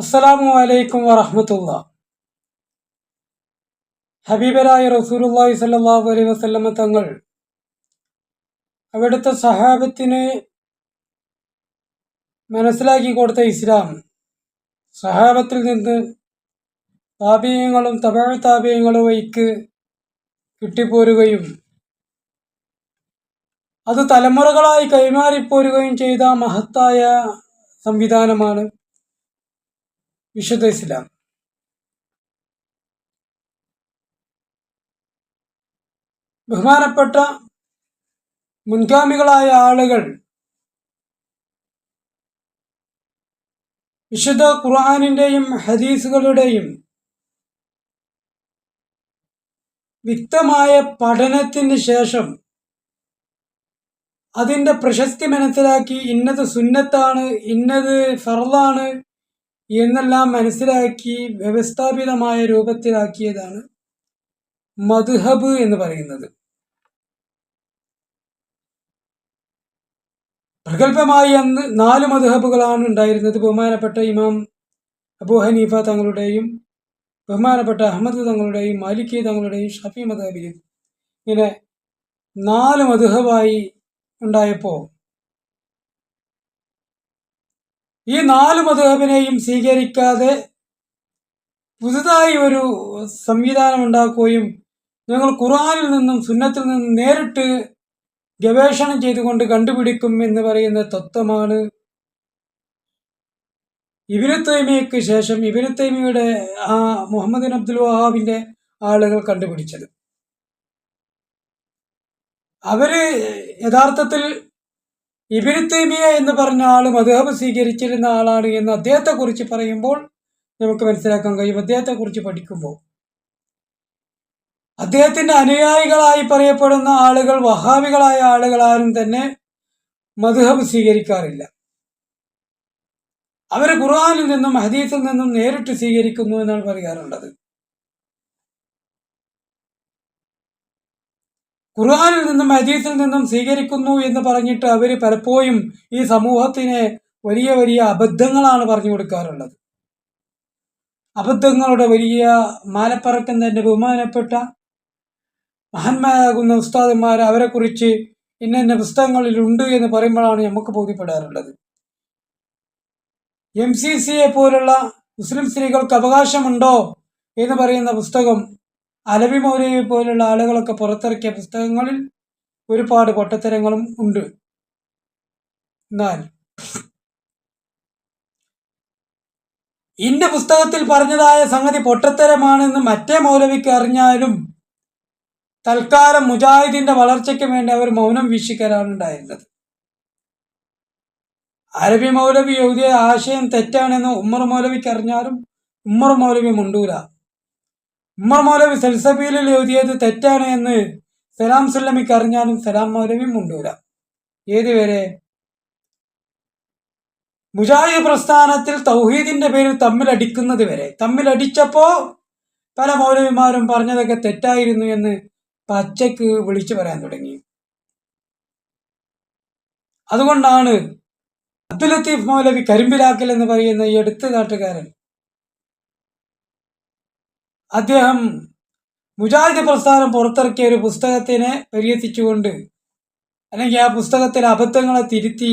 അസ്സലാമു അലൈക്കും വറഹമത്തുള്ള. ഹബീബരായ റസൂലുള്ളാഹി സ്വല്ലല്ലാഹു അലൈഹി വസല്ലമ തങ്ങൾ അവിടുത്തെ സഹാബത്തിന് മനസ്സിലാക്കി കൊടുത്ത ഇസ്ലാം. സഹാബത്തിൽ നിന്ന് താപീയങ്ങളും തമിഴ് താപീയങ്ങളും വൈക്ക് കിട്ടിപ്പോരുകയും അത് തലമുറകളായി കൈമാറിപ്പോരുകയും ചെയ്ത മഹത്തായ സംവിധാനമാണ്. വിശുദ്ധ ഇസ്ലാം. ബഹുമാനപ്പെട്ട മുൻഗാമികളായ ആളുകൾ വിശുദ്ധ ഖുർആാനിന്റെയും ഹദീസുകളുടെയും വ്യക്തമായ പഠനത്തിന് ശേഷം അതിന്റെ പ്രശസ്തി മനസ്സിലാക്കി ഇന്നത് സുന്നത്താണ് ഇന്നത് ഫർളാണ് എന്നെല്ലാം മനസ്സിലാക്കി വ്യവസ്ഥാപിതമായ രൂപത്തിലാക്കിയതാണ് മധുഹബ് എന്ന് പറയുന്നത്. പ്രഗത്ഭമായി അന്ന് നാല് മധുഹബുകളാണ് ഉണ്ടായിരുന്നത്. ബഹുമാനപ്പെട്ട ഇമാം അബു ഹനീഫ തങ്ങളുടെയും ബഹുമാനപ്പെട്ട അഹമ്മദ് തങ്ങളുടെയും മാലിക്കി തങ്ങളുടെയും ഷഫി മധബിലും ഇങ്ങനെ നാല് മധുഹബായി ഉണ്ടായപ്പോൾ ഈ നാല് മധുഹബിനെയും സ്വീകരിക്കാതെ പുതുതായി ഒരു സംവിധാനം ഉണ്ടാക്കുകയും ഞങ്ങൾ ഖുർആാനിൽ നിന്നും സുന്നത്തിൽ നിന്നും നേരിട്ട് ഗവേഷണം ചെയ്തുകൊണ്ട് കണ്ടുപിടിക്കും എന്ന് പറയുന്ന തത്വമാണ് ഇബിനു ശേഷം ഇബിനു ആ മുഹമ്മദ് അബ്ദുൽ വഹാബിന്റെ ആളുകൾ കണ്ടുപിടിച്ചത്. അവർ യഥാർത്ഥത്തിൽ ഇബിനു എന്ന് പറഞ്ഞ ആൾ മധുഹബ് സ്വീകരിച്ചിരുന്ന ആളാണ് എന്ന് അദ്ദേഹത്തെക്കുറിച്ച് പറയുമ്പോൾ നമുക്ക് മനസ്സിലാക്കാൻ കഴിയും. അദ്ദേഹത്തെക്കുറിച്ച് പഠിക്കുമ്പോൾ അദ്ദേഹത്തിന്റെ അനുയായികളായി പറയപ്പെടുന്ന ആളുകൾ വഹാബികളായ ആളുകൾ ആരും തന്നെ മധുഹബ് സ്വീകരിക്കാറില്ല. അവർ ഖുർആാനിൽ നിന്നും ഹദീസിൽ നിന്നും നേരിട്ട് സ്വീകരിക്കുന്നു എന്നാണ് പറയാറുള്ളത്. ഖുർആാനിൽ നിന്നും അജീസിൽ നിന്നും സ്വീകരിക്കുന്നു എന്ന് പറഞ്ഞിട്ട് അവർ പലപ്പോഴും ഈ സമൂഹത്തിന് വലിയ വലിയ അബദ്ധങ്ങളാണ് പറഞ്ഞു കൊടുക്കാറുള്ളത്. അബദ്ധങ്ങളുടെ വലിയ മാലപ്പറക്കുന്നതിന്റെ ബഹുമാനപ്പെട്ട മഹാന്മാരാകുന്ന ഉസ്താദന്മാർ അവരെക്കുറിച്ച് ഇന്ന പുസ്തകങ്ങളിലുണ്ട് എന്ന് പറയുമ്പോഴാണ് നമുക്ക് ബോധ്യപ്പെടാറുള്ളത്. എം സി സിയെ പോലുള്ള മുസ്ലിം സ്ത്രീകൾക്ക് അവകാശമുണ്ടോ എന്ന് പറയുന്ന പുസ്തകം അലവി മൗലവി പോലുള്ള ആളുകളൊക്കെ പുറത്തിറക്കിയ പുസ്തകങ്ങളിൽ ഒരുപാട് പൊട്ടത്തരങ്ങളും ഉണ്ട്. എന്നാൽ ഇന്ന പുസ്തകത്തിൽ പറഞ്ഞതായ സംഗതി പൊട്ടത്തരമാണെന്ന് മറ്റേ മൗലവിക്ക് അറിഞ്ഞാലും തൽക്കാലം മുജാഹിദിന്റെ വളർച്ചയ്ക്ക് വേണ്ടി അവർ മൗനം വീക്ഷിക്കലാണ് ഉണ്ടായിരുന്നത്. അരബി മൗലവി എഴുതിയ ആശയം തെറ്റാണെന്ന് ഉമ്മർ മൗലവിക്ക് അറിഞ്ഞാലും ഉമ്മർ മൗലവി മുണ്ടൂല. ഉമ്മർ മൗലവി സെൽസബീലിൽ എഴുതിയത് തെറ്റാണ് എന്ന് സലാം സുല്ലമിക്ക് അറിഞ്ഞാലും സലാം മൗലവി മുണ്ടൂല ഏതുവരെ? മുജാഹിദ് പ്രസ്ഥാനത്തിൽ തൗഹീദിന്റെ പേരിൽ തമ്മിലടിക്കുന്നത് വരെ. തമ്മിലടിച്ചപ്പോ പല മൗലവിമാരും പറഞ്ഞതൊക്കെ തെറ്റായിരുന്നു എന്ന് പച്ചയ്ക്ക് വിളിച്ചു പറയാൻ തുടങ്ങി. അതുകൊണ്ടാണ് അബ്ദുൽ ലത്തീഫ് മൗലവി കരിമ്പിലാക്കൽ എന്ന് പറയുന്ന ഈ എടുത്തുകാട്ടുകാരൻ അദ്ദേഹം മുജാഹിദ് പ്രസ്ഥാനം പുറത്തിറക്കിയ ഒരു പുസ്തകത്തിനെ പരിഹസിച്ചുകൊണ്ട് അല്ലെങ്കിൽ ആ പുസ്തകത്തിലെ അബദ്ധങ്ങളെ തിരുത്തി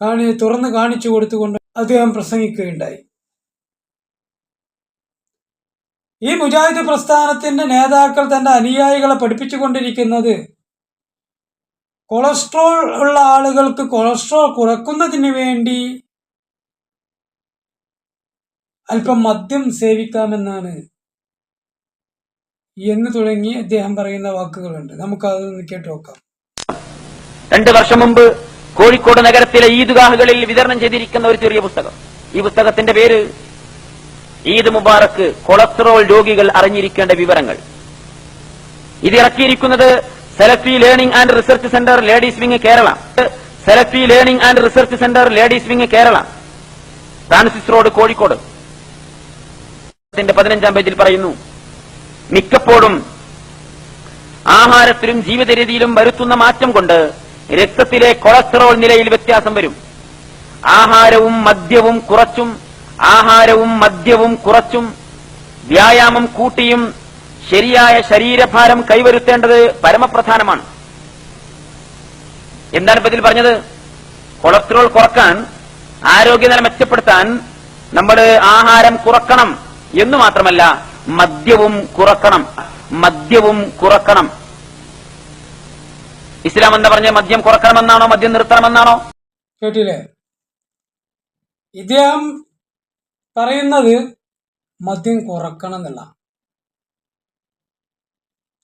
കാണി തുറന്ന് കാണിച്ചു കൊടുത്തുകൊണ്ട് അദ്ദേഹം പ്രസംഗിക്കുകയുണ്ടായി. ഈ മുജാഹിദ് പ്രസ്ഥാനത്തിന്റെ നേതാക്കൾ തന്റെ അനുയായികളെ പഠിപ്പിച്ചുകൊണ്ടിരിക്കുന്നത് കൊളസ്ട്രോൾ ഉള്ള ആളുകൾക്ക് കൊളസ്ട്രോൾ കുറക്കുന്നതിന് വേണ്ടി അല്പം മദ്യം സേവിക്കാമെന്നാണ് എന്ന് തുടങ്ങി അദ്ദേഹം പറയുന്ന വാക്കുകളുണ്ട്. നമുക്ക് അതൊന്ന് കേട്ടു നോക്കാം. രണ്ട് വർഷം മുമ്പ് കോഴിക്കോട് നഗരത്തിലെ ഈദ്ഗാഹുകളിൽ വിതരണം ചെയ്തിരിക്കുന്ന ഒരു ചെറിയ പുസ്തകം. ഈ പുസ്തകത്തിന്റെ പേര് ഈദ് മുബാറക്ക് കൊളസ്ട്രോൾ രോഗികൾ അറിഞ്ഞിരിക്കേണ്ട വിവരങ്ങൾ. ഇത് ഇറക്കിയിരിക്കുന്നത് Salafi learning and research centre ladies wing Kerala. Salafi learning and research centre ladies wing Kerala. Francis road Kozhikode. പതിനഞ്ചാം പേജിൽ പറയുന്നു മിക്കപ്പോഴും ആഹാരത്തിലും ജീവിത രീതിയിലും വരുത്തുന്ന മാറ്റം കൊണ്ട് രക്തത്തിലെ കൊളസ്ട്രോൾ നിലയിൽ വ്യത്യാസം വരും. ആഹാരവും മദ്യവും കുറച്ചും ആഹാരവും മദ്യവും കുറച്ചും വ്യായാമം കൂട്ടിയും ശരിയായ ശരീരഭാരം കൈവരുത്തേണ്ടത് പരമപ്രധാനമാണ്. എന്താണ് ഇപ്പതിൽ പറഞ്ഞത്? കൊളസ്ട്രോൾ കുറയ്ക്കാൻ ആരോഗ്യനില മെച്ചപ്പെടുത്താൻ നമ്മൾ ആഹാരം കുറക്കണം എന്ന് മാത്രമല്ല മദ്യവും കുറക്കണം മദ്യവും കുറക്കണം. ഇസ്ലാം എന്താ പറഞ്ഞ മദ്യം കുറക്കണമെന്നാണോ മദ്യം നിർത്തണമെന്നാണോ? കേട്ടില്ലേ? ഇദ്ദേഹം പറയുന്നത് മദ്യം കുറക്കണം എന്നുള്ള.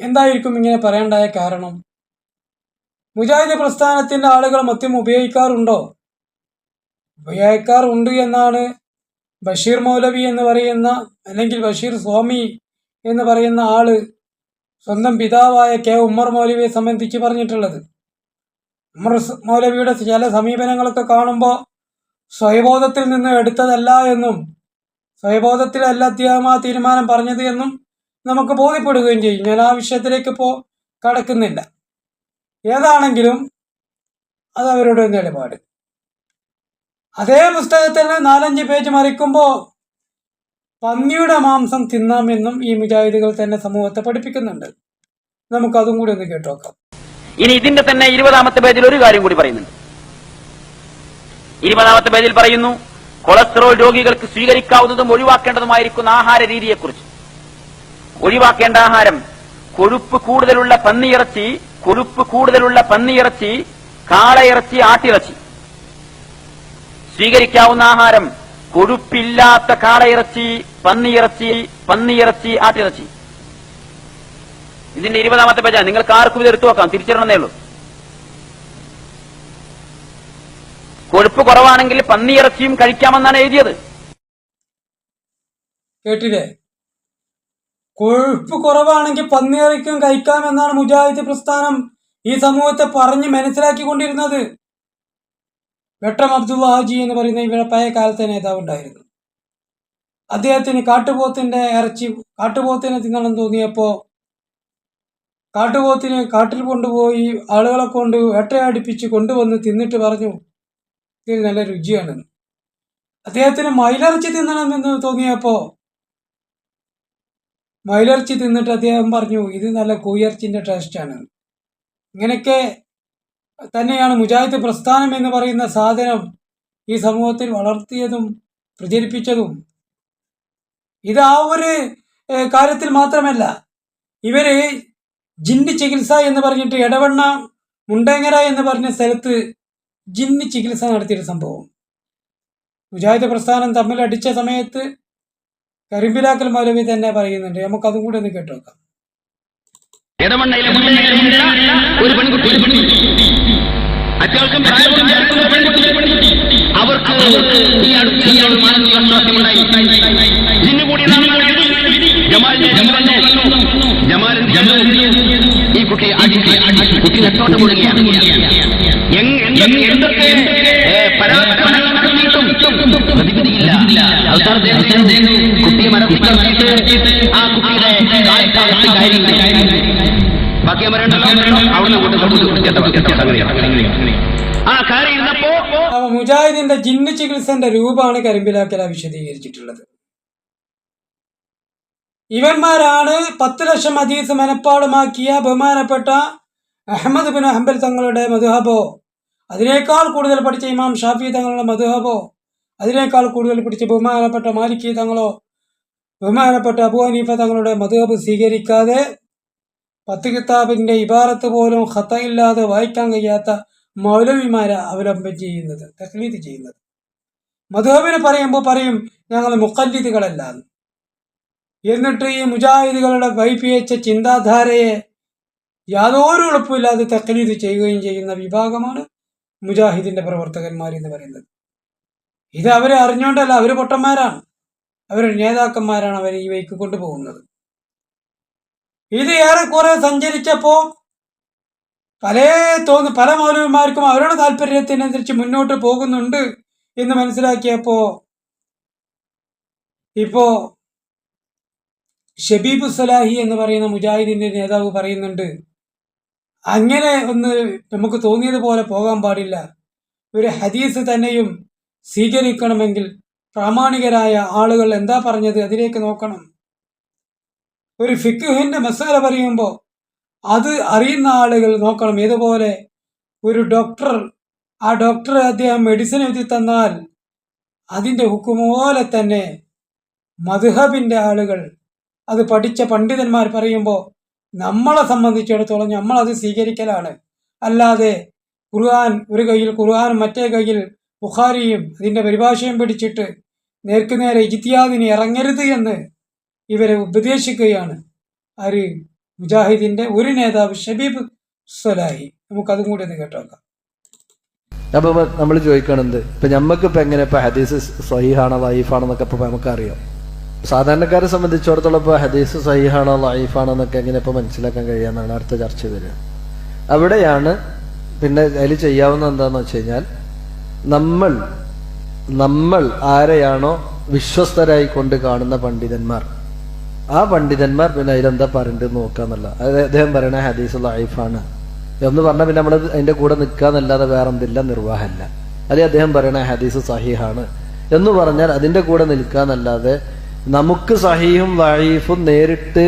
എന്തായിരിക്കും ഇങ്ങനെ പറയേണ്ടായ കാരണം? മുജാഹിദ് പ്രസ്ഥാനത്തിന്റെ ആളുകൾ മദ്യം ഉപയോഗിക്കാറുണ്ടോ? ഉപയോഗിക്കാറുണ്ട് എന്നാണ് ബഷീർ മൗലവി എന്ന് പറയുന്ന അല്ലെങ്കിൽ ബഷീർ സ്വാമി എന്ന് പറയുന്ന ആൾ സ്വന്തം പിതാവായ കെ ഉമ്മർ മൗലവിയെ സംബന്ധിച്ച് പറഞ്ഞിട്ടുള്ളത്. ഉമ്മർ മൗലവിയുടെ ചില സമീപനങ്ങളൊക്കെ കാണുമ്പോൾ സ്വയബോധത്തിൽ നിന്ന് എടുത്തതല്ല എന്നും സ്വയബോധത്തിലല്ല അദ്ദേഹം ആ തീരുമാനം പറഞ്ഞത് എന്നും നമുക്ക് ബോധ്യപ്പെടുകയും ചെയ്യും. ഞാൻ ആ വിഷയത്തിലേക്ക് ഇപ്പോൾ കടക്കുന്നില്ല. ഏതാണെങ്കിലും അത് അവരുടെ നിലപാട്. അതേ പുസ്തകത്തിൽ നാലഞ്ച് പേജ് മറിക്കുമ്പോൾ പന്നിയുടെ മാംസം തിന്നാമെന്നും ഈ മുജാഹിദുകൾ തന്നെ സമൂഹത്തെ പഠിപ്പിക്കുന്നുണ്ട്. നമുക്ക് നമുക്കതും കൂടി ഒന്ന് കേട്ടോക്കാം ഇനി ഇതിന്റെ തന്നെ ഇരുപതാമത്തെ പേജിൽ ഒരു കാര്യം കൂടി പറയുന്നുണ്ട്. ഇരുപതാമത്തെ പേജിൽ പറയുന്നു കൊളസ്ട്രോൾ രോഗികൾക്ക് സ്വീകരിക്കാവുന്നതും ഒഴിവാക്കേണ്ടതുമായിരിക്കുന്ന ആഹാര രീതിയെക്കുറിച്ച്. ഒഴിവാക്കേണ്ട ആഹാരം കൊഴുപ്പ് കൂടുതലുള്ള പന്നിയിറച്ചി കൊഴുപ്പ് കൂടുതലുള്ള പന്നിയിറച്ചി കാളയിറച്ചി ആട്ടിറച്ചി. സ്വീകരിക്കാവുന്ന ആഹാരം കൊഴുപ്പില്ലാത്ത കാളയിറച്ചി പന്നിയിറച്ചി പന്നിയിറച്ചി ആട്ടിറച്ചി. ഇതിന്റെ ഇരുപതാമത്തെ പേജാണ് നിങ്ങൾക്ക് ആർക്കും ഇത് എടുത്തു നോക്കാം തിരിച്ചറിയണമെന്നേ ഉള്ളൂ. കൊഴുപ്പ് കുറവാണെങ്കിൽ പന്നിയിറച്ചിയും കഴിക്കാമെന്നാണ് എഴുതിയത്. കേട്ടില്ലേ? കൊഴുപ്പ് കുറവാണെങ്കിൽ പന്നിയിറക്കും കഴിക്കാമെന്നാണ് മുജാഹിദ് പ്രസ്ഥാനം ഈ സമൂഹത്തെ പറഞ്ഞ് മനസ്സിലാക്കിക്കൊണ്ടിരുന്നത്. വെട്ടം അബ്ദുള്ള ഹാജി എന്ന് പറയുന്ന ഇവിടെ പഴയ കാലത്തെ നേതാവ് ഉണ്ടായിരുന്നു അദ്ദേഹത്തിന് കാട്ടുപോത്തിന്റെ ഇറച്ചി കാട്ടുപോത്തിനെ തിന്നണം തോന്നിയപ്പോൾ കാട്ടുപോത്തിന് കാട്ടിൽ കൊണ്ടുപോയി ആളുകളെ കൊണ്ട് വേട്ടയാടിപ്പിച്ച് കൊണ്ടുവന്ന് തിന്നിട്ട് പറഞ്ഞു ഇതിന് നല്ല രുചിയാണെന്ന് അദ്ദേഹത്തിന് മയിലിറച്ചി തിന്നണമെന്ന് തോന്നിയപ്പോൾ മയിലിറച്ചി തിന്നിട്ട് അദ്ദേഹം പറഞ്ഞു ഇത് നല്ല കോയിറച്ചിന്റെ ടേസ്റ്റാണ് ഇങ്ങനെയൊക്കെ തന്നെയാണ് മുജാഹിദ് പ്രസ്ഥാനം എന്ന് പറയുന്ന സാധനം ഈ സമൂഹത്തിൽ വളർത്തിയതും പ്രചരിപ്പിച്ചതും. ഇത് ആ ഒരു കാര്യത്തിൽ മാത്രമല്ല. ഇവർ ജിന്നി ചികിത്സ എന്ന് പറഞ്ഞിട്ട് ഇടവണ്ണ മുണ്ടേങ്ങര എന്ന് പറഞ്ഞ സ്ഥലത്ത് ജിന്നി ചികിത്സ നടത്തിയൊരു സംഭവം. മുജാഹിദ് പ്രസ്ഥാനം തമ്മിൽ അടിച്ച സമയത്ത് കരിമ്പിലാക്കൽ മൗലവി തന്നെ പറയുന്നുണ്ട്. നമുക്ക് അതും കൂടെ ഒന്ന് കേട്ടു നോക്കാം ഒരു അത്യാവശ്യം അവർക്ക് ഈ അടുത്ത ഇയാൾ മാനസിക സ്വാസ്ഥ്യമുണ്ടായി ഇതിന് കൂടി ഈ അടിച്ച് കുട്ടി നെട്ടോട്ട് എങ് എന്തൊക്കെ പ്രതിവിധിയില്ല. അവസാനത്തെ കുട്ടിയെ മനസ്സിലാക്കിയിട്ട് ആ കുട്ടിയുടെ കാര്യങ്ങൾ ബാക്കി ആ കാര്യം മുജാഹിദിന്റെ ജിന്ന് ചികിത്സന്റെ രൂപമാണ് കരിമ്പിലാക്കല വിശദീകരിച്ചിട്ടുള്ളത്. ഇവന്മാരാണ് പത്ത് ലക്ഷം അതീസ് മനപ്പാടമാക്കിയ ബഹുമാനപ്പെട്ട അഹമ്മദ് ബിൻ ഹംബൽ തങ്ങളുടെ മധുഹബോ. അതിനേക്കാൾ കൂടുതൽ പഠിച്ച ഇമാം ഷാഫി തങ്ങളുടെ മധുഹബോ. അതിനേക്കാൾ കൂടുതൽ പിടിച്ച് ബഹുമാനപ്പെട്ട മാലിക്കി തങ്ങളോ. ബഹുമാനപ്പെട്ട അബു ഹനീഫ തങ്ങളുടെ മധുഹബ് സ്വീകരിക്കാതെ പത്ത് കിതാബിന്റെ ഇബാറത്ത് പോലും ഖത്തയില്ലാതെ വായിക്കാൻ കഴിയാത്ത മൗലവിമാരെ അവലംബം ചെയ്യുന്നത് തക്ലീദ് ചെയ്യുന്നത്. മധുഹബിന് പറയുമ്പോൾ പറയും ഞങ്ങൾ മുക്കല്ലിദുകളല്ല എന്നിട്ട് ഈ മുജാഹിദികളുടെ വൈപ്പിയച്ച ചിന്താധാരയെ യാതൊരു എളുപ്പമില്ലാതെ തക്ലീദ് ചെയ്യുകയും ചെയ്യുന്ന വിഭാഗമാണ് മുജാഹിദിന്റെ പ്രവർത്തകന്മാർ എന്ന് പറയുന്നത്. ഇത് അവരെ അറിഞ്ഞുകൊണ്ടല്ല അവർ പൊട്ടന്മാരാണ്. അവരുടെ നേതാക്കന്മാരാണ് അവരെ ഈ വൈക്ക് കൊണ്ടുപോകുന്നത്. ഇത് ഏറെക്കുറെ സഞ്ചരിച്ചപ്പോ പല തോന്നി പല മൗലവിമാർക്കും അവരുടെ താല്പര്യത്തിനനുസരിച്ച് മുന്നോട്ട് പോകുന്നുണ്ട് എന്ന് മനസ്സിലാക്കിയപ്പോ ഇപ്പോ ഷബീബ് സലാഹി എന്ന് പറയുന്ന മുജാഹിദിന്റെ നേതാവ് പറയുന്നുണ്ട് അങ്ങനെ ഒന്ന് നമുക്ക് തോന്നിയതുപോലെ പോകാൻ പാടില്ല. ഒരു ഹദീസ് തന്നെയും സ്വീകരിക്കണമെങ്കിൽ പ്രാമാണികരായ ആളുകൾ എന്താ പറഞ്ഞത് അതിലേക്ക് നോക്കണം. ഒരു ഫിക്കുഹിന്റെ മസാല പറയുമ്പോൾ അത് അറിയുന്ന ആളുകൾ നോക്കണം. ഇതുപോലെ ഒരു ഡോക്ടർ ആ ഡോക്ടർ അദ്ദേഹം മെഡിസിൻ എഴുതി തന്നാൽ അതിന്റെ ഹുക്കും പോലെ തന്നെ മധുഹബിന്റെ ആളുകൾ അത് പഠിച്ച പണ്ഡിതന്മാർ പറയുമ്പോൾ നമ്മളെ സംബന്ധിച്ചിടത്തോളം നമ്മളത് സ്വീകരിക്കലാണ്. അല്ലാതെ ഖുർആൻ ഒരു കയ്യിൽ ഖുർആൻ മറ്റേ കയ്യിൽ ബുഖാരിയും അതിന്റെ പരിഭാഷയും പിടിച്ചിട്ട് നേർക്കുനേരെ ഇജിത്തിയാദിന് ഇറങ്ങരുത് എന്ന് ഇവരെ ഉപദേശിക്കുകയാണ്. ആര് മുജാഹിദിന്റെ ഒരു നേതാവ് ഷബീബ് സ്വലാഹി നമുക്കതും കൂടി ഒന്ന് കേട്ടോക്കാം അപ്പൊ നമ്മൾ ചോദിക്കണത് ഇപ്പൊ ഞമ്മക്ക് ഇപ്പൊ എങ്ങനെ ഇപ്പൊ ഹദീസ് സഹിഹാണോ ലൈഫാണോ എന്നൊക്കെ ഇപ്പൊ നമുക്കറിയാം. സാധാരണക്കാരെ സംബന്ധിച്ചിടത്തോളം ഇപ്പൊ ഹദീസ് സഹിഹാണോ ലൈഫാണോ എന്നൊക്കെ എങ്ങനെ ഇപ്പൊ മനസ്സിലാക്കാൻ കഴിയാന്നാണ് അടുത്ത ചർച്ച വരിക. അവിടെയാണ് പിന്നെ അതിൽ ചെയ്യാവുന്ന എന്താന്ന് വെച്ച് കഴിഞ്ഞാൽ നമ്മൾ നമ്മൾ ആരെയാണോ വിശ്വസ്തരായി കൊണ്ട് കാണുന്ന പണ്ഡിതന്മാർ. ആ പണ്ഡിതന്മാർ പിന്നെ അതിലെന്താ പറയേണ്ടത് നോക്കാന്നല്ല. അത് അദ്ദേഹം പറയണ ഹദീസ് ലൈഫാണ് എന്ന് പറഞ്ഞാൽ പിന്നെ നമ്മൾ അതിന്റെ കൂടെ നിൽക്കാന്നല്ലാതെ വേറെ എന്തില്ല നിർവാഹമല്ല അല്ലെ അദ്ദേഹം പറയണ ഹദീസ് സഹീഹാണ്. എന്ന് പറഞ്ഞാൽ അതിന്റെ കൂടെ നിൽക്കാന്നല്ലാതെ നമുക്ക് സഹീഹും വഴീഫും നേരിട്ട്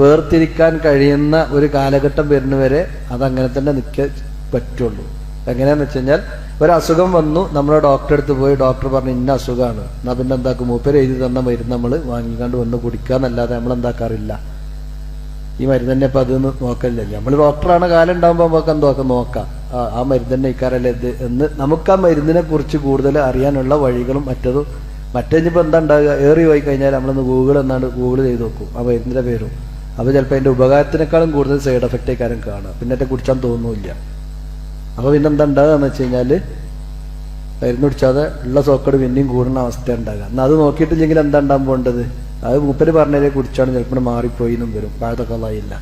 വേർതിരിക്കാൻ കഴിയുന്ന ഒരു കാലഘട്ടം വരുന്നവരെ അതങ്ങനെ തന്നെ നിൽക്കാൻ പറ്റുള്ളൂ. എങ്ങനെയാന്ന് വെച്ച് കഴിഞ്ഞാൽ ഒരു അസുഖം വന്നു നമ്മളെ ഡോക്ടറെ അടുത്ത് പോയി ഡോക്ടർ പറഞ്ഞു ഇന്ന അസുഖമാണ് എന്നാ പിന്നെ എന്താക്കും മൂപ്പര് എഴുതി തന്ന മരുന്ന് നമ്മൾ വാങ്ങിക്കാണ്ട് വന്ന് കുടിക്കാന്നല്ലാതെ നമ്മൾ എന്താക്കാറില്ല. ഈ മരുന്ന് തന്നെ ഇപ്പൊ അതൊന്ന് നോക്കലില്ല നമ്മൾ ഡോക്ടറാണ് കാലം ഉണ്ടാകുമ്പോൾ നമുക്ക് എന്തൊക്കെ നോക്കാം. ആ മരുന്ന് തന്നെ ഇക്കാരല്ലേ ഇത് എന്ന് നമുക്ക് ആ മരുന്നിനെ കുറിച്ച് കൂടുതൽ അറിയാനുള്ള വഴികളും മറ്റതും മറ്റേഞ്ഞിപ്പോ എന്താ ഉണ്ടാകുക ഏറി പോയി കഴിഞ്ഞാൽ നമ്മളൊന്ന് ഗൂഗിൾ എന്നാണ് ഗൂഗിൾ ചെയ്ത് നോക്കും ആ മരുന്നിന്റെ പേരും. അപ്പോൾ ചിലപ്പോൾ അതിന്റെ ഉപകാരത്തിനേക്കാളും കൂടുതൽ സൈഡ് എഫക്റ്റ് ആയിക്കാരും കാണുക. പിന്നെ കുടിച്ചാൻ തോന്നുന്നില്ല അപ്പൊ പിന്നെ എന്താ ഉണ്ടാകുക എന്ന് വെച്ച് കഴിഞ്ഞാൽ മരുന്ന് കുടിച്ചാതെ ഉള്ള സോക്കട് പിന്നെയും കൂടുന്ന അവസ്ഥ ഉണ്ടാകുക. എന്നാൽ അത് നോക്കിയിട്ടില്ലെങ്കിൽ എന്താ ഉണ്ടാകാൻ പോകേണ്ടത്? അത് മൂപ്പര് പറഞ്ഞതിനെ കുടിച്ചാണ് ചിലപ്പോൾ മാറിപ്പോയി എന്നും വരും പാഴത്തക്കൊള്ളായില്ല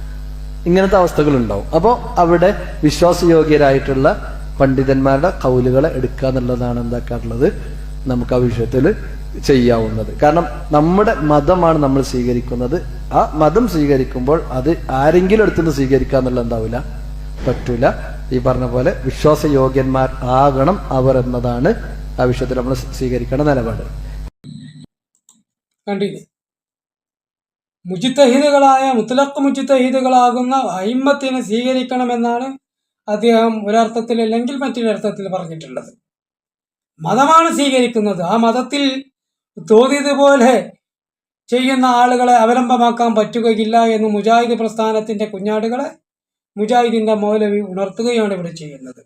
ഇങ്ങനത്തെ അവസ്ഥകൾ ഉണ്ടാവും അപ്പോൾ അവിടെ വിശ്വാസയോഗ്യരായിട്ടുള്ള പണ്ഡിതന്മാരുടെ കൗലുകളെ എടുക്കുക എന്നുള്ളതാണ് എന്താക്കാറുള്ളത് നമുക്ക് ആ വിഷയത്തിൽ ചെയ്യാവുന്നത്. കാരണം നമ്മുടെ മതമാണ് നമ്മൾ സ്വീകരിക്കുന്നത്. ആ മതം സ്വീകരിക്കുമ്പോൾ അത് ആരെങ്കിലും എടുത്തുനിന്ന് സ്വീകരിക്കുക എന്നുള്ളത് എന്താവില്ല? പറ്റൂല. ഈ പറഞ്ഞ പോലെ വിശ്വാസയോഗ്യന്മാർ ആകണം അവർ എന്നതാണ് ആ വിഷയത്തിൽ നമ്മൾ സ്വീകരിക്കേണ്ട നിലപാട്. കണ്ടില്ലേ? മുത്തലക്ക് മുജിത്തഹിദുകളാകുന്ന അയിമത്തിനെ സ്വീകരിക്കണമെന്നാണ് അദ്ദേഹം ഒരർത്ഥത്തിൽ അല്ലെങ്കിൽ മറ്റൊരർത്ഥത്തിൽ പറഞ്ഞിട്ടുള്ളത്. മതമാണ് സ്വീകരിക്കുന്നത്. ആ മതത്തിൽ തോന്നിയതുപോലെ ചെയ്യുന്ന ആളുകളെ അവലംബമാക്കാൻ പറ്റുകയില്ല എന്ന് മുജാഹിദ് പ്രസ്ഥാനത്തിന്റെ കുഞ്ഞാടുകളെ മുജാഹിദിന്റെ മൗലവി ഉണർത്തുകയാണ് ഇവിടെ ചെയ്യുന്നത്.